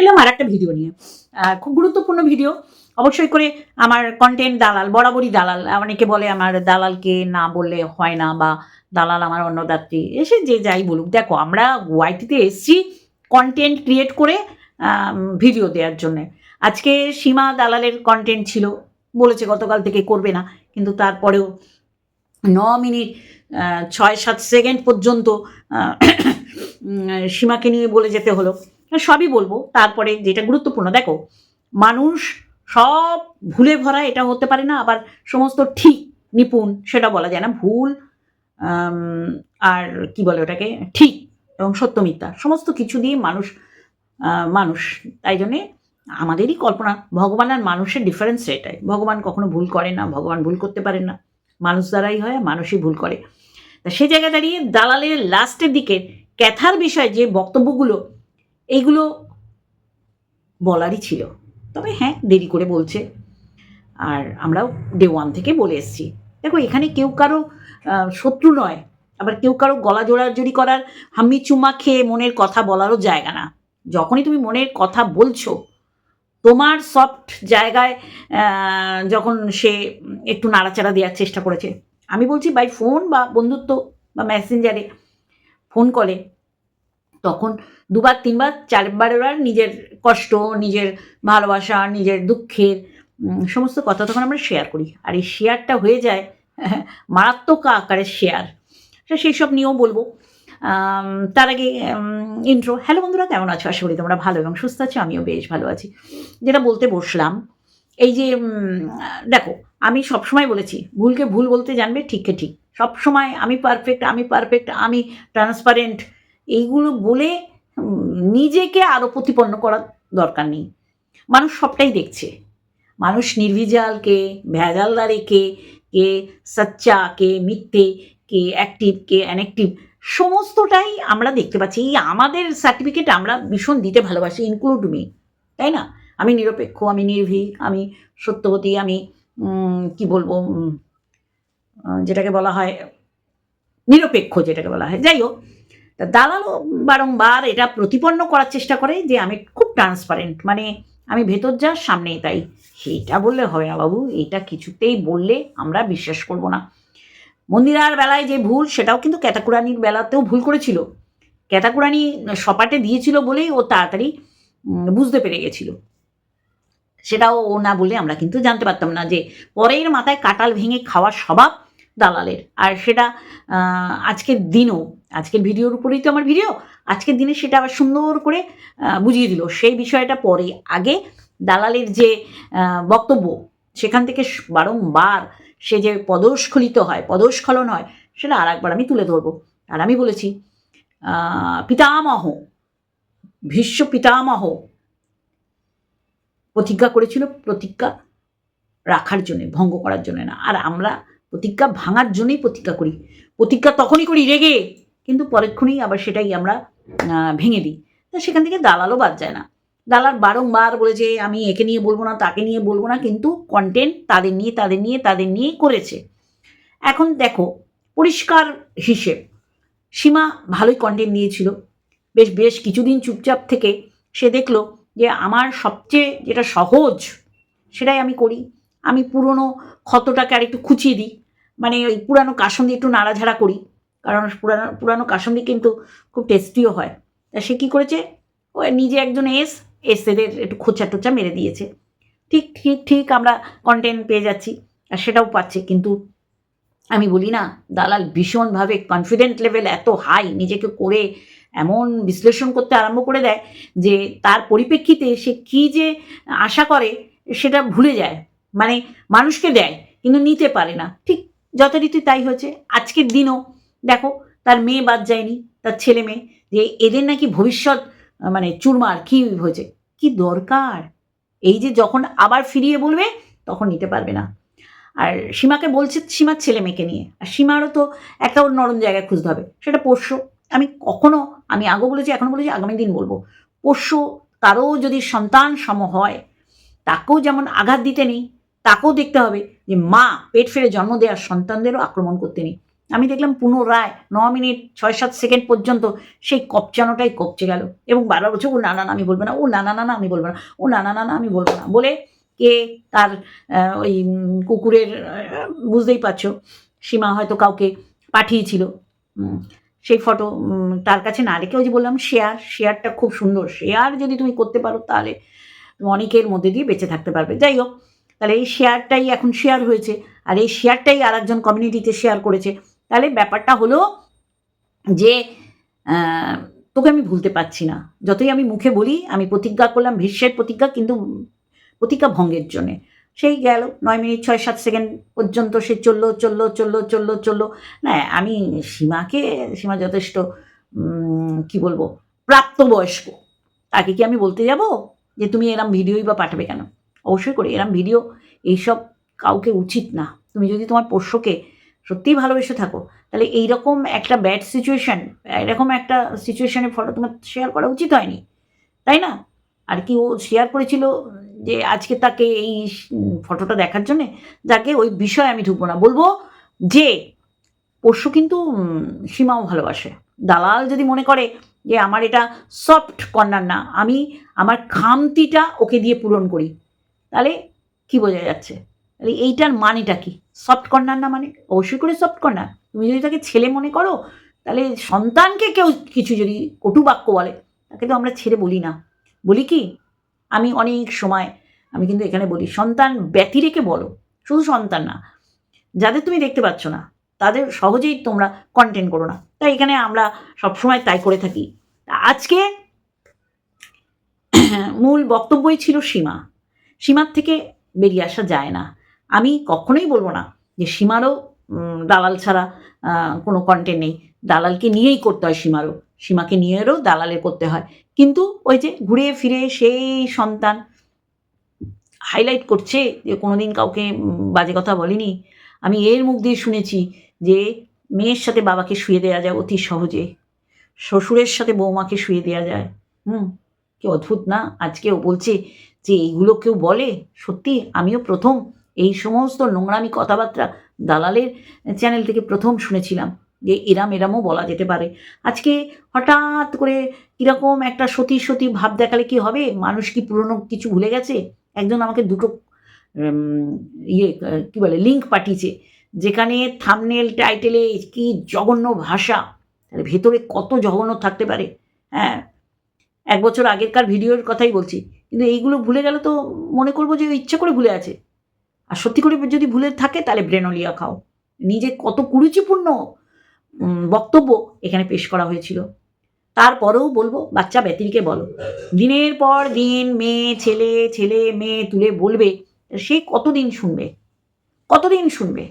এলাম আর একটা ভিডিও নিয়ে। খুব গুরুত্বপূর্ণ ভিডিও অবশ্যই করে আমার কন্টেন্ট দালাল, বরাবরই দালাল। অনেকে বলে আমার দালালকে না বললে হয় না বা দালাল আমার অন্নদাত্রী এসে যে যাই বলুক, দেখো আমরা ওয়াইটিতে এসছি কন্টেন্ট ক্রিয়েট করে ভিডিও দেওয়ার জন্যে। আজকে সীমা দালালের কন্টেন্ট ছিল, বলেছে গতকাল থেকে করবে না। কিন্তু তারপরেও ন মিনিট ছয় সাত সেকেন্ড পর্যন্ত সীমাকে নিয়ে বলে যেতে হলো। সবই বলব। তারপরে যেটা গুরুত্বপূর্ণ, দেখো, মানুষ সব ভুলে ভরা এটা হতে পারে না, আবার সমস্ত ঠিক নিপুণ সেটা বলা যায় না। ভুল আর কি বলে ওটাকে? ঠিক এবং সত্য মিথ্যা, সমস্ত কিছু দিয়ে মানুষ মানুষ। তাই জন্যে আমাদেরই কল্পনা, ভগবান আর মানুষের ডিফারেন্স এটাই। ভগবান কখনো ভুল করে না, ভগবান ভুল করতে পারেন না। মানুষ দ্বারাই হয় মানুষই ভুল করে। তা সে জায়গায় দাঁড়িয়ে দালালের লাস্টের দিকে, ক্যাথার বিষয়ে যে বক্তব্যগুলো এইগুলো বলারই ছিল। তবে হ্যাঁ দেরি করে বলছে। আর আমরাও ডে ওয়ান থেকে বলে এসছি। দেখো, এখানে কেউ কারও শত্রু নয়। আবার কেউ কারও গলা জোড়াজড়ি করার হাম্মি চুমা খেয়ে মনের কথা বলারও জায়গা না। যখনই তুমি মনের কথা বলছো, তোমার সফট জায়গায় যখন সে একটু নাড়াচাড়া দেওয়ার চেষ্টা করেছে। আমি বলছি বাই ফোন বা বন্ধুত্ব বা মেসেঞ্জারে ফোন কলে তখন দুবার, তিনবার, চারবার নিজের কষ্ট, নিজের ভালোবাসা, নিজের দুঃখের সমস্ত কথা তখন আমরা শেয়ার করি। আর এই শেয়ারটা হয়ে যায়, মারাত্মক আকারের শেয়ার সেই সব নিয়েও বলব। তার আগে ইন্ট্রো হ্যালো বন্ধুরা, কেমন আছো? আশা করি তোমরা ভালো এবং সুস্থ আছো, আমিও বেশ ভালো আছি। যেটা বলতে বসলাম, এই যে দেখো, আমি সবসময় বলেছি, ভুলকে ভুল বলতে জানবে ঠিককে ঠিক। সবসময় আমি পারফেক্ট আমি পারফেক্ট আমি ট্রান্সপারেন্ট এইগুলো বলে নিজেকে আরও প্রতিপন্ন করার দরকার নেই। মানুষ সবটাই দেখছে। মানুষ নির্ভিজাল কে ভেজালদারে কে কে সচ্চা, কে মিথ্যে, কে অ্যাক্টিভ কে অ্যানঅ্যাক্টিভ সমস্তটাই আমরা দেখতে পাচ্ছি। এই আমাদের সার্টিফিকেট আমরা ভীষণ দিতে ভালোবাসি ইনক্লুড মি তাই না? আমি নিরপেক্ষ, আমি নির্ভীক, আমি সত্যবতী, আমি কি বলব যেটাকে বলা হয়, নিরপেক্ষ যেটাকে বলা হয়। যাই হোক তা দালালও বারংবার এটা প্রতিপন্ন করার চেষ্টা করে যে আমি খুব ট্রান্সপারেন্ট মানে আমি ভেতর যা, সামনেই তাই। সেইটা বললে হবে না বাবু এটা কিছুতেই বললে আমরা বিশ্বাস করব না। মন্দিরার বেলায় যে ভুল, সেটাও কিন্তু ক্যাতাকুরানির বেলাতেও ভুল করেছিল। ক্যাতাকুরানি সপাটে দিয়েছিল বলেই ও তাড়াতাড়ি বুঝতে পেরে গেছিল। সেটাও ও না বলে আমরা কিন্তু জানতে পারতাম না যে পরের মাথায় কাটাল ভেঙে খাওয়ার স্বভাব দালালের। আর সেটা আজকের দিনও, আজকের ভিডিওর উপরেই তো আমার ভিডিও, আজকের দিনে সেটা আবার সুন্দর করে বুঝিয়ে দিল। সেই বিষয়টা পরে, আগে দালালের যে বক্তব্য, সেখান থেকে বারংবার সে যে পদস্খলিত হয়, পদস্খলন হয়, সেটা আর একবার আমি তুলে ধরবো। আর আমি বলেছি পিতামহ, ভীষ্ম পিতামহ প্রতিজ্ঞা করেছিল, প্রতিজ্ঞা রাখার জন্যে, ভঙ্গ করার জন্য না। আর আমরা প্রতিজ্ঞা ভাঙার জন্যই প্রতিজ্ঞা করি। প্রতিজ্ঞা তখনই করি রেগে, কিন্তু পরেক্ষণেই আবার সেটাই আমরা ভেঙে দিই। তা সেখান থেকে দালালও বাদ যায় না। দালাল বারংবার বলে যে, আমি একে নিয়ে বলব না, তাকে নিয়ে বলব না। কিন্তু কন্টেন্ট তাদের নিয়ে তাদের নিয়ে, তাদের নিয়েই করেছে। এখন দেখো, পরিষ্কার হিসেব। সীমা ভালোই কন্টেন্ট দিয়েছিল বেশ বেশ কিছুদিন চুপচাপ থেকে সে দেখল যে, আমার সবচেয়ে যেটা সহজ, সেটাই আমি করি। আমি পুরনো ক্ষতটাকে আর একটু খুঁচিয়ে দিই। মানে ওই পুরানো কাসন একটু নাড়াঝাড়া করি। কারণ পুরানো পুরানো কাসন দিয়ে কিন্তু খুব টেস্টিও হয়। তা সে কী করেছে? ও নিজে একজন এস, এসেদের একটু খোঁচা টোচা মেরে দিয়েছে। ঠিক ঠিক ঠিক আমরা কন্টেন্ট পেয়ে যাচ্ছি আর সেটাও পাচ্ছে। কিন্তু আমি বলি না, দালাল ভীষণভাবে কনফিডেন্ট লেভেল এত হাই নিজেকে করে এমন বিশ্লেষণ করতে আরম্ভ করে দেয় যে তার পরিপ্রেক্ষিতে সে কী যে আশা করে সেটা ভুলে যায়। মানে মানুষকে দেয়, কিন্তু নিতে পারে না। ঠিক যথারীতি তাই হয়েছে। আজকের দিনও দেখো, তার মেয়ে বাদ যায়নি, তার ছেলে মেয়ে, যে এদের নাকি ভবিষ্যৎ মানে চুরমার, কি হয়েছে? কি দরকার? এই যে যখন আবার ফিরিয়ে বলবে, তখন নিতে পারবে না। আর সীমাকে বলছে সীমার ছেলে মেয়েকে নিয়ে। আর সীমারও তো একটা ওর নরম জায়গায় খুঁজতে হবে। সেটা পোষ্য। আমি কখনো, আমি আগেও বলেছি, এখনও বলেছি, আগামী দিন বলব। পোষ্য কারও যদি সন্তান সম হয়, তাকেও যেমন আঘাত দিতে নেই তাকেও দেখতে হবে যে মা পেট ফেলে জন্ম দেওয়ার সন্তানদেরও আক্রমণ করতে নেই। আমি দেখলাম পুনরায় ন মিনিট, ছয় সাত সেকেন্ড পর্যন্ত সেই কপচানোটাই কপচে গেল এবং বারবার বলছে, ও না না আমি বলব না, ও না না না আমি বলব না, ও না না না আমি বলব না। বলে কে তার ওই কুকুরের বুঝতেই পারছ, সীমা হয়তো কাউকে পাঠিয়েছিল। সেই ফটো তার কাছে না রেখে ওই যে বললাম শেয়ার শেয়ারটা খুব সুন্দর। শেয়ার যদি তুমি করতে পারো তাহলে অনেকের মধ্যে দিয়ে বেঁচে থাকতে পারবে। যাই হোক তাহলে এই শেয়ারটাই এখন শেয়ার হয়েছে। আর এই শেয়ারটাই আর একজন কমিউনিটিতে শেয়ার করেছে। তাহলে ব্যাপারটা হলো যে তোকে আমি ভুলতে পারছি না। যতই আমি মুখে বলি, আমি প্রতিজ্ঞা করলাম, ভীষ্মের প্রতিজ্ঞা, কিন্তু প্রতিজ্ঞা ভঙ্গের জন্যে। সেই গেল, নয় মিনিট, ছয়, সাত সেকেন্ড পর্যন্ত সে চলল চলল চলল চলল চলল। না, আমি সীমাকে, সীমা যথেষ্ট কি বলব, প্রাপ্তবয়স্ক। তাকে কি আমি বলতে যাব যে, তুমি এরম ভিডিওই বা পাঠাবে কেন? অবশ্যই করে। এরম ভিডিও এইসব কাউকে উচিত না। তুমি যদি তোমার পোষ্যকে সত্যিই ভালোবেসে থাকো, তাহলে এইরকম একটা ব্যাড সিচুয়েশন এরকম একটা সিচুয়েশনের ফটো তোমার শেয়ার করা উচিত হয়নি। তাই না? আর কি ও শেয়ার করেছিল যে আজকে তাকে এই ফটোটা দেখার জন্যে যাকে ওই বিষয়ে আমি ঢুকবো না। বলব যে পশু কিন্তু সীমাও ভালোবাসে। দালাল যদি মনে করে যে আমার এটা সফট কর্নার না, আমি আমার খামতিটা ওকে দিয়ে পূরণ করি। তাহলে কি বোঝা যাচ্ছে? তাহলে এইটার মানেটা কি? সফট কর্নার না মানে? অবশ্যই করে সফট কর্নার তুমি যদি তাকে ছেলে মনে করো, তাহলে সন্তানকে কেউ কিছু যদি কটু বাক্য বলে, তাকে তো আমরা ছেড়ে বলি না। বলি কি? আমি অনেক সময়, আমি কিন্তু এখানে বলি, সন্তান ব্যতি রেখে বলো। শুধু সন্তান না, যাদের তুমি দেখতে পাচ্ছ না, তাদের সহজেই তোমরা কন্টেন্ট করো না। তাই এখানে আমরা সবসময় তাই করে থাকি। আজকে মূল বক্তব্যই ছিল সীমা। সীমার থেকে বেরিয়ে আসা যায় না। আমি কখনোই বলব না যে সীমারও দালাল ছাড়া কোনো কন্টেন্ট নেই। দালালকে নিয়েই করতে হয় সীমারও। সীমাকে নিয়েও দালালের করতে হয়। কিন্তু ওই যে ঘুরে ফিরে সেই সন্তান হাইলাইট করছে যে কোনোদিন কাউকে বাজে কথা বলেনি। আমি এর মুখ দিয়ে শুনেছি যে মেয়ের সাথে বাবাকে শুয়ে দেওয়া যায় অতি সহজে। শ্বশুরের সাথে বৌমাকে শুয়ে দেওয়া যায়। হুম, কি অদ্ভুত না? আজকে ও বলছে যে এইগুলো কেউ বলে, সত্যি আমিও প্রথম এই সমস্ত নোংরামি কথাবার্তা দালালের চ্যানেল থেকে প্রথম শুনেছিলাম যে এরাম এরামও বলা যেতে পারে। আজকে হঠাৎ করে কীরকম একটা সতী সতী ভাব দেখালে কি হবে? মানুষ কি পুরনো কিছু ভুলে গেছে? একজন আমাকে দুটো ইয়ে কি বলে লিঙ্ক পাঠিয়েছে, যেখানে থামনেল টাইটেলে কি জঘন্য ভাষা। তাহলে ভেতরে কত জঘন্য থাকতে পারে? হ্যাঁ এক বছর আগেরকার ভিডিওর কথাই বলছি। কিন্তু এইগুলো ভুলে গেলে তো মনে করব যে ইচ্ছা করে ভুলে আছে। আর সত্যি করে যদি ভুলে থাকে, তাহলে ব্রেনলিয়া খাও। নিজে কত কুরুচিপূর্ণ বক্তব্য এখানে পেশ করা হয়েছিল। তারপরেও বলব, বাচ্চা ব্যতিরিকে বলো, দিনের পর দিন মেয়ে, ছেলে ছেলে, মেয়ে তুলে বলবে, সে কতদিন শুনবে? কতদিন শুনবে?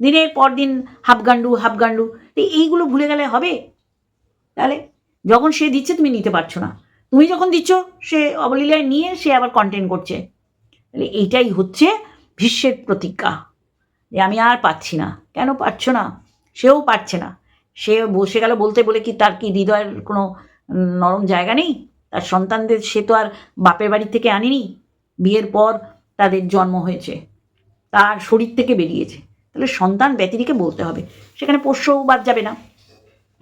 দিনের পর দিন হাফগান্ডু হাফগান্ডু এইগুলো ভুলে গেলে হবে? তাহলে যখন সে দিচ্ছে তুমি নিতে পারছ না। তুমি যখন দিচ্ছ, সে অবলীলায় নিয়ে সে আবার কন্টেন্ট করছে। তাহলে এইটাই হচ্ছে ভীষ্মের প্রতিজ্ঞা। যে আমি আর পাচ্ছি না। কেন পারছ না? সেও পারছে না। সে বসে গেল বলতে বলে কি তার কি হৃদয়ের কোনো নরম জায়গা নেই? তার সন্তানদের সে তো আর বাপের বাড়ি থেকে আনেনি। বিয়ের পর তাদের জন্ম হয়েছে। তার শরীর থেকে বেরিয়েছে। তাহলে সন্তান ব্যতিরিকে বলতে হবে। সেখানে পোষ্যও বাদ যাবে না।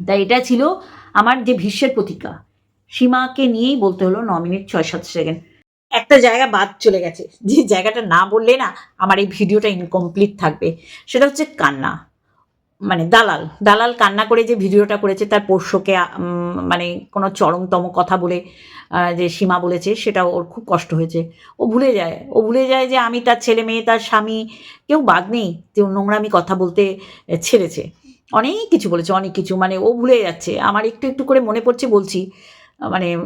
তাই এটা ছিল আমার যে ভীষ্মের প্রতিজ্ঞা। সীমাকে নিয়েই বলতে হলো ন মিনিট ছয় সাত সেকেন্ড। একটা জায়গা বাদ চলে গেছে। যে জায়গাটা না বললে না আমার এই ভিডিওটা ইনকমপ্লিট থাকবে। সেটা হচ্ছে কান্না। মানে দালাল। দালাল কান্না করে যে ভিডিওটা করেছে, তার পোষ্যকে মানে কোনো চরমতম কথা বলে যে সীমা বলেছে সেটা ওর খুব কষ্ট হয়েছে। ও ভুলে যায়। ও ভুলে যায় যে আমি তার ছেলে মেয়ে, তার স্বামী, কেউ বাদ নেই যে নোংরামি কথা বলতে ছেড়েছে। অনেক কিছু বলেছে, অনেক কিছু। মানে ও ভুলে যাচ্ছে। আমার একটু একটু করে মনে পড়ছে বলছি। মানে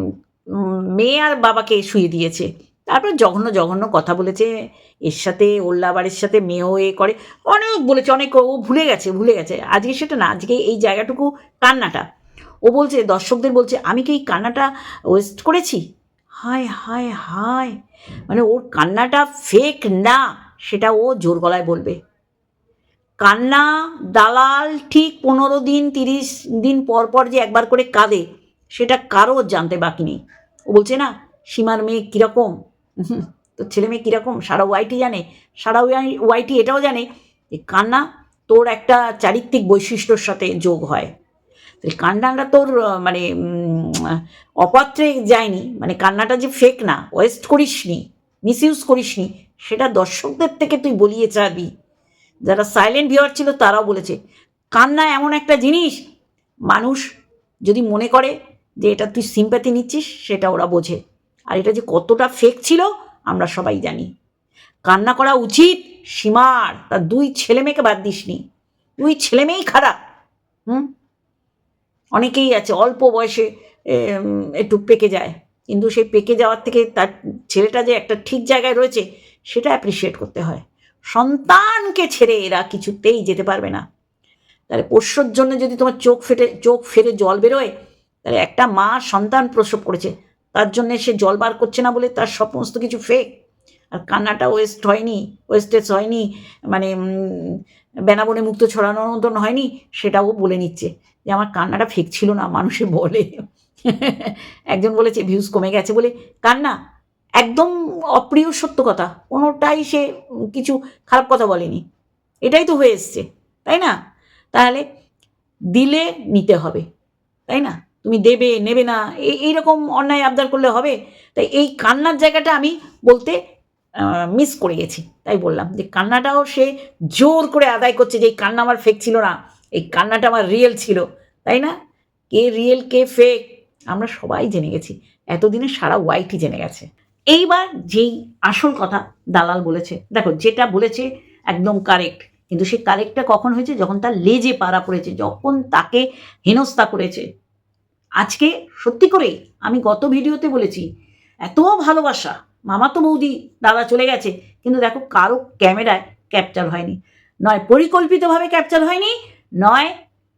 মেয়ে আর বাবাকে শুয়ে দিয়েছে। তারপর জঘন্য জঘন্য কথা বলেছে। এর সাথে ওল্লাবারের সাথে মেয়েও এ করে। অনেক বলেছে, অনেক ও ভুলে গেছে ভুলে গেছে। আজকে সেটা না, আজকে এই জায়গাটুকু কান্নাটা। ও বলছে, দর্শকদের বলছে, আমি কি এই কান্নাটা ওয়েস্ট করেছি? হায় হায় হায়। মানে ওর কান্নাটা ফেক না, সেটা ও জোর গলায় বলবে। কান্না, দালাল ঠিক পনেরো দিন, তিরিশ দিন পর পর যে একবার করে কাঁদে সেটা কারও জানতে বাকি নেই। ও বলছে, না, সীমার মেয়ে কীরকম? তো ছেলে মেয়ে কীরকম? সারা ওয়াইটি জানে, সারা ওয়াই- ওয়াইটি এটাও জানে যে কান্না তোর একটা চারিত্রিক বৈশিষ্ট্যর সাথে যোগ হয়। তাহলে কান্নাটা তোর মানে অপাত্রে যায়নি মানে কান্নাটা যে ফেক না ওয়েস্ট করিসনি মিস ইউজ করিসনি সেটা দর্শকদের থেকে তুই বলিয়ে চাবি। যারা সাইলেন্ট ভিওয়ার ছিল তারাও বলেছে, কান্না এমন একটা জিনিস, মানুষ যদি মনে করে যে এটা তুই সিম্প্যাথি নিচ্ছিস, সেটা ওরা বোঝে। আর এটা যে কতটা ফেক ছিল, আমরা সবাই জানি। কান্না করা উচিত সীমার। তার দুই ছেলে মেয়েকে বাদ দিসনি। দুই ছেলে মেয়েই খারাপ, হুম? অনেকেই আছে, অল্প বয়সে একটু পেকে যায়। কিন্তু সেই পেকে যাওয়ার থেকে তার ছেলেটা যে একটা ঠিক জায়গায় রয়েছে, সেটা অ্যাপ্রিসিয়েট করতে হয়। সন্তানকে ছেড়ে এরা কিছুতেই যেতে পারবে না। তাহলে পোষ্যর জন্য যদি তোমার চোখ ফেটে, চোখ ফেরে জল বেরোয় তাহলে একটা মা সন্তান প্রসব করেছে, তার জন্য সে জল বার করছে না বলে তার সমস্ত কিছু ফেক আর কান্নাটা ওয়েস্ট হয়নি ওয়েস্টেজ হয়নি মানে বেনাবনে মুক্ত ছড়ানোর মতন হয়নি, সেটাও বলে নিচ্ছে যে আমার কান্নাটা ফেক ছিল না, মানুষে বলে। একজন বলেছে ভিউজ কমে গেছে বলে কান্না, একদম অপ্রিয় সত্য কথা, কোনোটাই সে কিছু খারাপ কথা বলেনি। এটাই তো হয়ে এসছে, তাই না? তাহলে দিলে নিতে হবে, তাই না? তুমি দেবে, নেবে না, এই, এইরকম অন্যায় আবদার করলে হবে? তাই এই কান্নার জায়গাটা আমি বলতে মিস করে গেছি। তাই বললাম যে কান্নাটাও সে জোর করে আদায় করছে যে এই কান্না আমার ফেক ছিল না, এই কান্নাটা আমার রিয়েল ছিল, তাই না? কে রিয়েল কে ফেক আমরা সবাই জেনে গেছি। এতদিনে সারা ওয়াইটি জেনে গেছে। এইবার যেই আসল কথা দালাল বলেছে, দেখো যেটা বলেছে একদম কারেক্ট কিন্তু সেই কারেক্টটা কখন হয়েছে? যখন তার লেজে পাড়া পড়েছে, যখন তাকে হেনস্থা করেছে আজকে সত্যি করে আমি গত ভিডিওতে বলেছি, এত ভালোবাসা। মামা তো বৌদি, দাদা চলে গেছে, কিন্তু দেখো কারও ক্যামেরায় ক্যাপচার হয়নি। নয়, পরিকল্পিতভাবে ক্যাপচার হয়নি, নয়,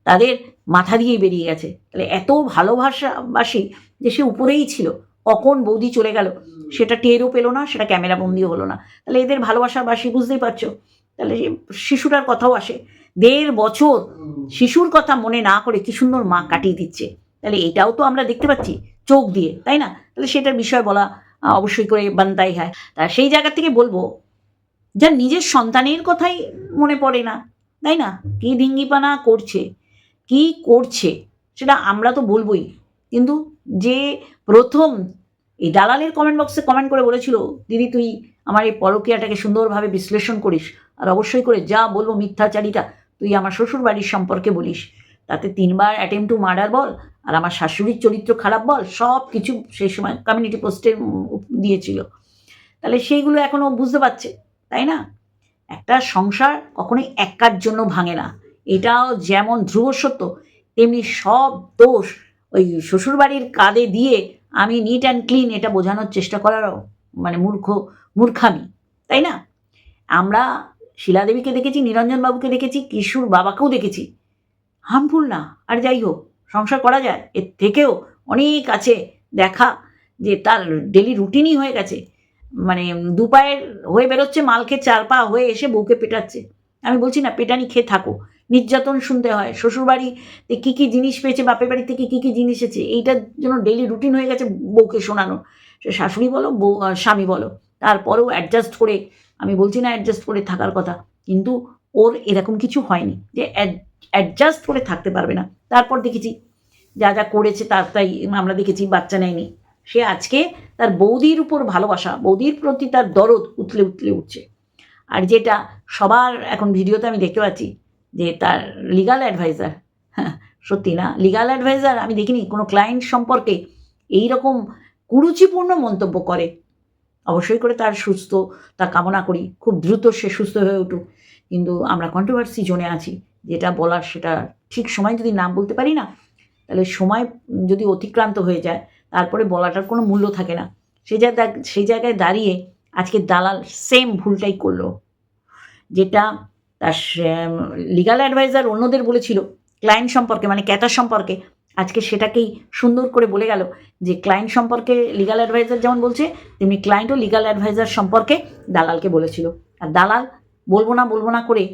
তাদের মাথা দিয়েই বেরিয়ে গেছে। তাহলে এত ভালোবাসাবাসী যে সে উপরেই ছিল, কখন বৌদি চলে গেল, সেটা টেরও পেল না, সেটা ক্যামেরা বন্দিও হলো না। তাহলে এদের ভালোবাসাবাসী বুঝতেই পারছ? তাহলে শিশুটার কথাও আসে। দেড় বছর শিশুর কথা মনে না করে কি সুন্দর মা কাটিয়ে দিচ্ছে। তাহলে এটাও তো আমরা দেখতে পাচ্ছি চোখ দিয়ে, তাই না? তাহলে সেটার বিষয় বলা অবশ্যই করে বান্তাই হয়। তা সেই জায়গা থেকে বলব, যার নিজের সন্তানের কথাই মনে পড়ে না, তাই না? কি ডিঙ্গিপানা করছে, কি করছে, সেটা আমরা তো বলবোই। কিন্তু যে প্রথম এই দালালের কমেন্ট বক্সে কমেন্ট করে বলেছিল, দিদি, তুই আমার এই পরকীয়াটাকে সুন্দরভাবে বিশ্লেষণ করিস, আর অবশ্যই করে যা বলব মিথ্যাচারিতা, তুই আমার শ্বশুর বাড়ির সম্পর্কে বলিস। তাতে তিনবার অ্যাটেম্প টু মার্ডার বল আর আমার শাশুড়ির চরিত্র খারাপ বল, সব কিছু সেই সময় কমিউনিটি পোস্টে দিয়েছিল। তাহলে সেইগুলো এখনও বুঝতে পারছে, তাই না? একটা সংসার কখনোই একার জন্য ভাঙে না। এটাও যেমন ধ্রুব সত্য, তেমনি সব দোষ ওই শ্বশুরবাড়ির কাঁধে দিয়ে আমি নিট অ্যান্ড ক্লিন এটা বোঝানোর চেষ্টা করারও মানে মূর্খ, মূর্খামি, তাই না? আমরা শিলাদেবীকে দেখেছি, নিরঞ্জনবাবুকে দেখেছি, কিশোর বাবাকেও দেখেছি। হার্মফুল না, আর যাই হোক। সংসার করা যায়, এর থেকেও অনেক আছে দেখা যে তার ডেলি রুটিনই হয়ে গেছে। মানে দু পায়ের হয়ে বেরোচ্ছে, মাল খেয়ে চার পা হয়ে এসে বউকে পেটাচ্ছে। আমি বলছি, না, পেটানি, খেয়ে থাকো। নির্যাতন শুনতে হয়। শ্বশুরবাড়িতে কী কী জিনিস পেয়েছে, বাপের বাড়ি থেকে কী কী জিনিস এসেছে, এইটার জন্য ডেলি রুটিন হয়ে গেছে বউকে শোনানো সে শাশুড়ি বলো, বউ স্বামী বলো, তারপরেও অ্যাডজাস্ট করে, আমি বলছি, না অ্যাডজাস্ট করে থাকার কথা। কিন্তু ওর এরকম কিছু হয়নি যে অ্যাডজাস্ট করে থাকতে পারবে না। তারপর দেখেছি যা যা করেছে তার তাই আমরা দেখেছি, বাচ্চা নেয়নি। সে আজকে তার বৌদির উপর ভালোবাসা, বৌদির প্রতি তার দরদ উতলে উতলে উঠছে। আর যেটা সবার এখন ভিডিওতে আমি দেখতে পাচ্ছি যে তার লিগাল অ্যাডভাইজার হ্যাঁ সত্যি না লিগাল অ্যাডভাইজার আমি দেখিনি, কোনো ক্লায়েন্ট সম্পর্কে এই রকম কুরুচিপূর্ণ মন্তব্য করে। অবশ্যই করে তার সুস্থ তা কামনা করি, খুব দ্রুত সে সুস্থ হয়ে উঠুক। কিন্তু আমরা কন্ট্রোভার্সি জোনে আছি, যেটা বলার সেটা ঠিক সময় যদি না বলতে পারি না তাহলে সময় যদি অতিক্রান্ত হয়ে যায়, তারপরে বলাটার কোনো মূল্য থাকে না। সেই জায়গায় সেই জায়গায় দাঁড়িয়ে আজকে দালাল সেম ভুলটাই করল, যেটা তার লিগাল অ্যাডভাইজার অন্যদের বলেছিল ক্লায়েন্ট সম্পর্কে মানে ক্যাটার সম্পর্কে। আজকে সেটাকেই সুন্দর করে বলে গেল যে ক্লায়েন্ট সম্পর্কে লিগাল অ্যাডভাইজার যেমন বলছে, তেমনি ক্লায়েন্টও লিগাল অ্যাডভাইজার সম্পর্কে দালালকে বলেছিল। আর দালাল বলব না বলব না করে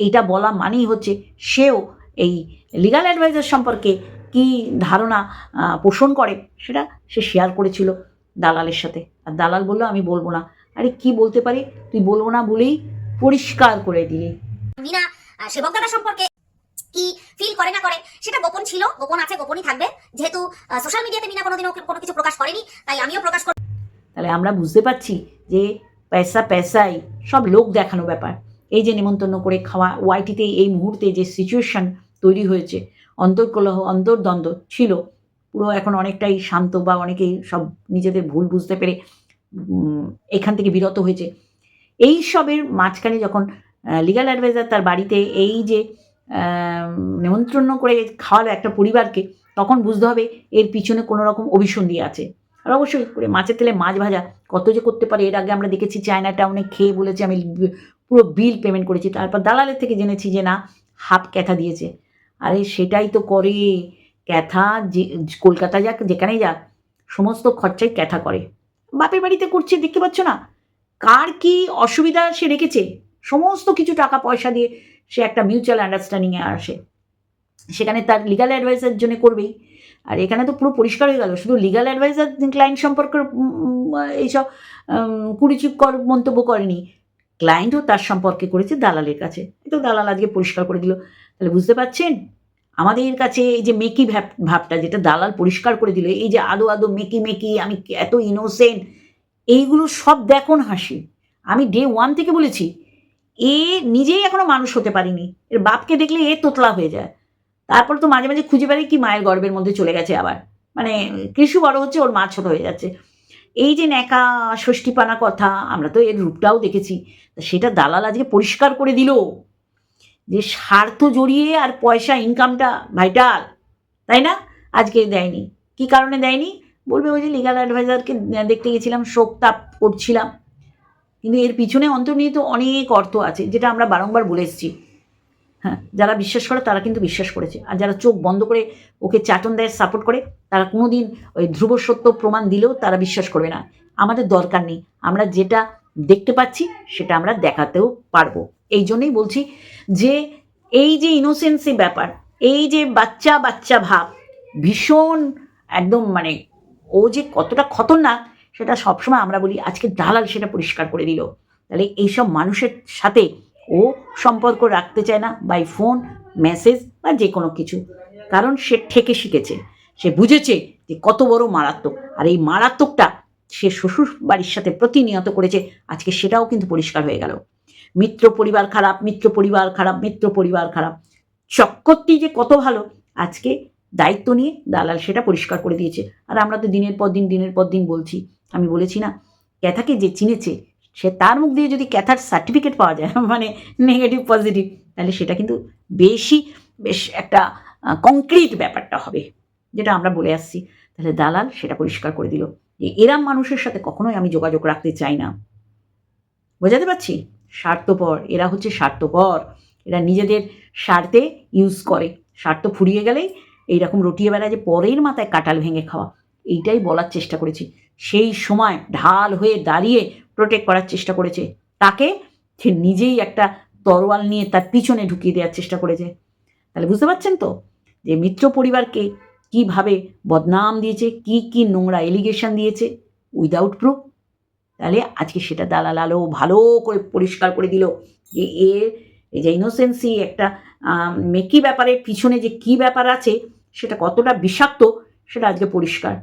এইটা বলা মানেই হচ্ছে সেও এই লিগাল অ্যাডভাইজার সম্পর্কে কি ধারণা পোষণ করে সেটা সে শেয়ার করেছিল দালালের সাথে। আর দালাল বলল আমি বলব না। আরে কি বলতে পারি? তুই বলব না বলেই পরিষ্কার করে দিলি। মিনা সেবক দাদা সম্পর্কে কি ফিল করে না করে সেটা গোপন ছিল গোপন আছে গোপনই থাকবে। যেহেতু সোশ্যাল মিডিয়াতে মিনা কোনোদিনও কোনো কিছু প্রকাশ করেনি তাই আমিও প্রকাশ করব তাহলে আমরা বুঝতে পারছি যে পয়সা পয়সাই সব লোক দেখানো ব্যাপার। এই যে নেমন্তন্ন করে খাওয়া ওয়াইটিতে এই মুহূর্তে যে সিচুয়েশন তৈরি হয়েছে অন্তর্কলহ, অন্তর্দ্বন্দ্ব ছিল। পুরো এখন অনেকটাই শান্ত বা অনেকেই সব নিজেদের ভুল বুঝতে পেরে এখান থেকে বিরত হয়েছে। এই সবের মাঝখানে যখন লিগাল অ্যাডভাইজার তার বাড়িতে এই যে নেমন্ত্রণ করে খাওয়ালো একটা পরিবারকে, তখন বুঝতে হবে এর পিছনে কোনো রকম অভিসন্ধি আছে। আর অবশ্যই করে মাছের তেলে মাছ ভাজা কত যে করতে পারে, এর আগে আমরা দেখেছি চায়না টাউনে খেয়ে বলেছে, আমি পুরো বিল পেমেন্ট করেছি। তারপর দালালের থেকে জেনেছি যে না, হাফ ক্যাথা দিয়েছে। আরে সেটাই তো করে। ক্যাথা যে, কলকাতা যাক, যেখানেই যাক, সমস্ত খরচাই ক্যাথা করে। বাপের বাড়িতে করছে, দেখতে পাচ্ছ না? কার কি অসুবিধা সে রেখেছে? সমস্ত কিছু টাকা পয়সা দিয়ে সে একটা মিউচুয়াল আন্ডারস্ট্যান্ডিংয়ে আসে। সেখানে তার লিগাল অ্যাডভাইসের জন্য করবেই। আর এখানে তো পুরো পরিষ্কার হয়ে গেল। শুধু লিগাল অ্যাডভাইজার ক্লায়েন্ট সম্পর্কে এইসব কুড়িচুপ কর, মন্তব্য করেনি। ক্লায়েন্টও তার সম্পর্কে করেছে দালালের কাছে। তো দালাল আজকে পরিষ্কার করে দিল। তাহলে বুঝতে পারছেন? আমাদের কাছে এই যে মেকি ভাব ভাবটা, যেটা দালাল পরিষ্কার করে দিল, এই যে আদো আদো মেকি মেকি, আমি এত ইনোসেন্ট এইগুলো সব দেখুন হাসি। আমি ডে ওয়ান থেকে বলেছি, এ নিজেই এখনও মানুষ হতে পারিনি। এর বাপকে দেখলে এ তোতলা হয়ে যায়। তারপর তো মাঝে মাঝে খুঁজে পারি কি মায়ের গর্বের মধ্যে চলে গেছে আবার। মানে কৃষি বড় হচ্ছে, ওর মা ছোট হয়ে যাচ্ছে। এই যে ন্যাকা, ষষ্ঠীপানা কথা, আমরা তো এর রূপটাও দেখেছি। সেটা দালাল আজকে পরিষ্কার করে দিল যে স্বার্থ জড়িয়ে আর পয়সা ইনকামটা ভাইটাল তাই না? আজকে দেয়নি। কি কারণে দেয়নি? বলবে ওই যে লিগাল অ্যাডভাইজারকে দেখতে গেছিলাম, শোক তাপ করছিলাম। কিন্তু এর পিছনে অন্তর্নিহিত অনেক অর্থ আছে, যেটা আমরা বারংবার বলে এসেছি। হ্যাঁ যারা বিশ্বাস করে তারা কিন্তু বিশ্বাস করেছে। আর যারা চোখ বন্ধ করে ওকে চাটন দেয় সাপোর্ট করে, তারা কোনোদিন ওই ধ্রুব সত্য প্রমাণ দিলেও তারা বিশ্বাস করবে না। আমাদের দরকার নেই। আমরা যেটা দেখতে পাচ্ছি, সেটা আমরা দেখাতেও পারব। এই জন্যই বলছি যে, এই যে ইনোসেন্সি ব্যাপার, এই যে বাচ্চা বাচ্চা ভাব, ভীষণ একদম মানে ও যে কতটা খতরনাক, সেটা সবসময় আমরা বলি, আজকে দালাল সেটা পরিষ্কার করে দিল। তাহলে এইসব মানুষের সাথে ও সম্পর্ক রাখতে চায় না বাই ফোন মেসেজ বা যে কোনো কিছু। কারণ সে ঠেকে শিখেছে। সে বুঝেছে যে কত বড় মারাত্মক। আর এই মারাত্মকটা সে শ্বশুর বাড়ির সাথে প্রতিনিয়ত করেছে। আজকে সেটাও কিন্তু পরিষ্কার হয়ে গেল। মিত্র পরিবার খারাপ, মিত্র পরিবার খারাপ, মিত্র পরিবার খারাপ। চক্করটি যে কত ভালো, আজকে দায়িত্ব নিয়ে দালাল সেটা পরিষ্কার করে দিয়েছে। আর আমরা তো দিনের পর দিন, দিনের পর দিন বলছি। আমি বলেছি না, ক্যাথাকে যে চিনেছে সে তার মুখ দিয়ে যদি ক্যাথার সার্টিফিকেট পাওয়া যায় মানে নেগেটিভ পজিটিভ তাহলে সেটা কিন্তু বেশি, বেশ একটা কংক্রিট ব্যাপারটা হবে, যেটা আমরা বলে আসছি। তাহলে দালাল সেটা পরিষ্কার করে দিল যে, এরাম মানুষের সাথে কখনোই আমি যোগাযোগ রাখতে চাই না। বোঝাতে পারছি? স্বার্থপর, এরা হচ্ছে স্বার্থপর। এরা নিজেদের স্বার্থে ইউজ করে। স্বার্থ ফুরিয়ে গেলেই এইরকম রটিয়ে বেড়ায় যে, পরের মাথায় কাটাল ভেঙে খাওয়া। এইটাই বলার চেষ্টা করেছি। সেই সময় ঢাল হয়ে দাঁড়িয়ে প্রোটেক্ট করার চেষ্টা করেছে। তাকে সে নিজেই একটা তরোয়াল নিয়ে তার পিছনে ঢুকিয়ে দেওয়ার চেষ্টা করেছে। তাহলে বুঝতে পারছেন তো? যে মিত্র পরিবারকে কীভাবে বদনাম দিয়েছে, কি কি নোংরা এলিগেশন দিয়েছে উইদাউট প্রুফ তাহলে আজকে সেটা দালাল আলো ভালো করে পরিষ্কার করে দিল যে এর এই যে ইনোসেন্সি একটা মেকি ব্যাপারের পিছনে যে কি ব্যাপার আছে, সেটা কতটা বিষাক্ত, সেটা আজকে পরিষ্কার।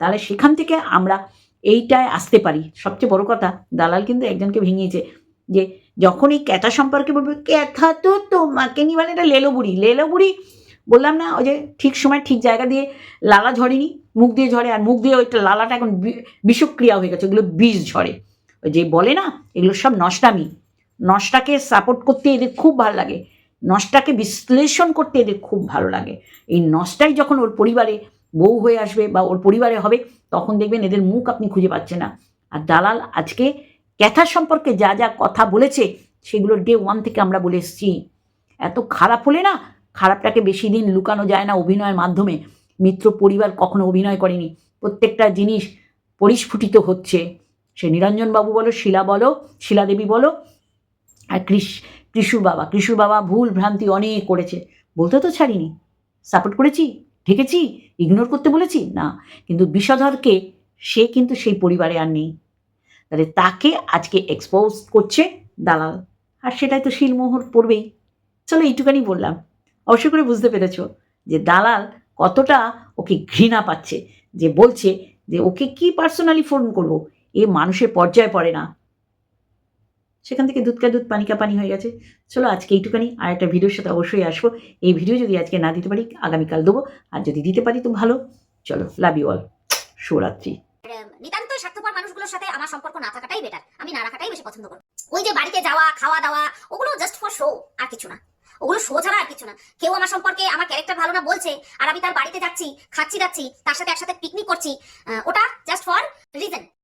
তাহলে সেখান থেকে আমরা এইটায় আসতে পারি। সবচেয়ে বড় কথা, দালাল কিন্তু একজনকে ভেঙিয়েছে যে যখনই ক্যাথা সম্পর্কে বলবে, ক্যাথা তো তোমাকে নিয়ে মানে এটা লেলো বুড়ি লেলো বুড়ি বললাম না, ওই যে ঠিক সময় ঠিক জায়গা দিয়ে লালা ঝরেনি, মুখ দিয়ে ঝরে, আর মুখ দিয়ে ওইটা লালাটা এখন বিষক্রিয়া হয়ে গেছে, ওগুলো বিষ ঝরে। ওই যে বলে না, এগুলো সব নষ্টামি। নষ্টাকে সাপোর্ট করতে এদের খুব ভালো লাগে। নষ্টাকে বিশ্লেষণ করতে এদের খুব ভালো লাগে। এই নষ্টাই যখন ওর পরিবারে বউ হয়ে আসবে বা ওর পরিবারে হবে, তখন দেখবেন এদের মুখ আপনি খুঁজে পাচ্ছেন না। আর দালাল আজকে ক্যাথার সম্পর্কে যা যা কথা বলেছে, সেগুলো ডে ওয়ান থেকে আমরা বলে এসেছি। এত খারাপ হলে না, খারাপটাকে বেশি দিন লুকানো যায় না অভিনয়ের মাধ্যমে। মিত্র পরিবার কখনো অভিনয় করেনি। প্রত্যেকটা জিনিস পরিস্ফুটিত হচ্ছে। সে নিরঞ্জনবাবু বলো, শিলা বলো, শিলাদেবী বলো, আর কৃষ, কৃষুর বাবা। কৃষুর বাবা ভুল ভ্রান্তি অনেক করেছে। বলতে তো ছাড়িনি। সাপোর্ট করেছি? ঢেকেছি ইগনোর করতে বলেছি? না। কিন্তু বিষধরকে, সে কিন্তু সেই পরিবারে আর নেই। তাহলে তাকে আজকে এক্সপোজ করছে দালাল। আর সেটাই তো শিলমোহর পড়বেই। চলো এইটুখানি বললাম। অবশ্যই করে বুঝতে পেরেছ যে দালাল কতটা ওকে ঘৃণা পাচ্ছে। যে বলছে যে ওকে কি পার্সোনালি ফোন করব? এ মানুষের পর্যায়ে পড়ে না। সেখান থেকে দুধ কা দুধ, পানি কা পানি হয়ে গেছে। চলো আজকে এইটুখানি, আর একটা ভিডিওর সাথে অবশ্যই আসব। এই ভিডিও যদি আজকে না দিতে পারি আগামীকাল দেবো। আর যদি দিতে পারি তো ভালো। চলো লাভ ইউ অল শুভরাত্রি। নিতান্ত স্বার্থপর মানুষগুলোর সাথে আমার সম্পর্ক না থাকাটাই বেটার আমি না রাখাটাই বেশি পছন্দ করি ওই যে বাড়িতে যাওয়া, খাওয়া দাওয়া, ওগুলো জাস্ট ফর শো আর কিছু না। ওগুলো শো ছাড়া আর কিছু না। কেউ আমার সম্পর্কে আমার ক্যারেক্টার ভালো না বলছে, আর আমি তার বাড়িতে যাচ্ছি, খাচ্ছি যাচ্ছি তার সাথে একসাথে পিকনিক করছি ওটা জাস্ট ফর রিজন